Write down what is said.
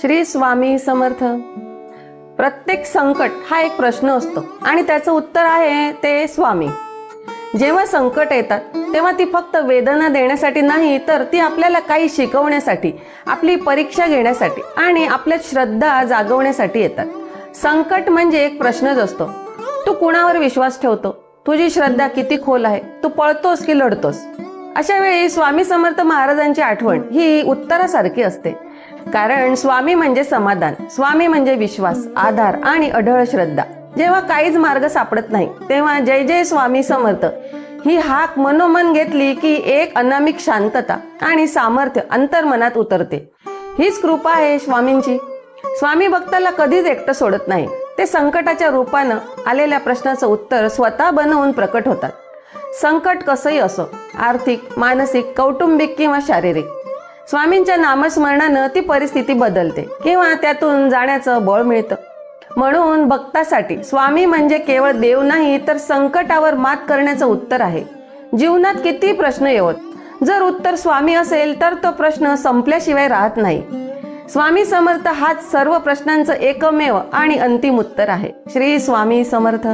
श्री स्वामी समर्थ. प्रत्येक संकट हा एक प्रश्न असतो आणि त्याचं उत्तर आहे ते स्वामी. जेव्हा संकट येतात तेव्हा ती फक्त वेदना देण्यासाठी नाही तर ती आपल्याला काही शिकवण्यासाठी आपली परीक्षा घेण्यासाठी आणि आपल्यात श्रद्धा जागवण्यासाठी येतात. संकट म्हणजे एक प्रश्नच असतो. तू कुणावर विश्वास ठेवतो? तुझी श्रद्धा किती खोल आहे? तू पळतोस की लढतोस? अशा वेळी स्वामी समर्थ महाराजांची आठवण ही उत्तरासारखी असते. कारण स्वामी म्हणजे समाधान स्वामी म्हणजे विश्वास आधार आणि अढळ श्रद्धा. जेव्हा काहीच मार्ग सापडत नाही तेव्हा जय जय स्वामी समर्थ. ही हाक मनोमन घेतली की एक अनामिक शांतता आणि सामर्थ्य अंतर्मनात उतरते. हीच कृपा आहे स्वामींची. स्वामी भक्ताला कधीच एकटं सोडत नाही. ते संकटाच्या रूपानं आलेल्या प्रश्नाचं उत्तर स्वतः बनवून प्रकट होतात. संकट कसंही असो आर्थिक मानसिक कौटुंबिक किंवा शारीरिक स्वामींच्या नामस्मरणानं ती परिस्थिती बदलते किंवा त्यातून जाण्याचं बळ मिळतं. म्हणून भक्तासाठी स्वामी म्हणजे केवळ देव नाही तर संकटावर मात करण्याचं उत्तर आहे. जीवनात किती प्रश्न येवत? जर उत्तर स्वामी असेल तर तो प्रश्न संपल्याशिवाय राहत नाही. स्वामी समर्थ हाच सर्व प्रश्नांचं एकमेव आणि अंतिम उत्तर आहे. श्री स्वामी समर्थ.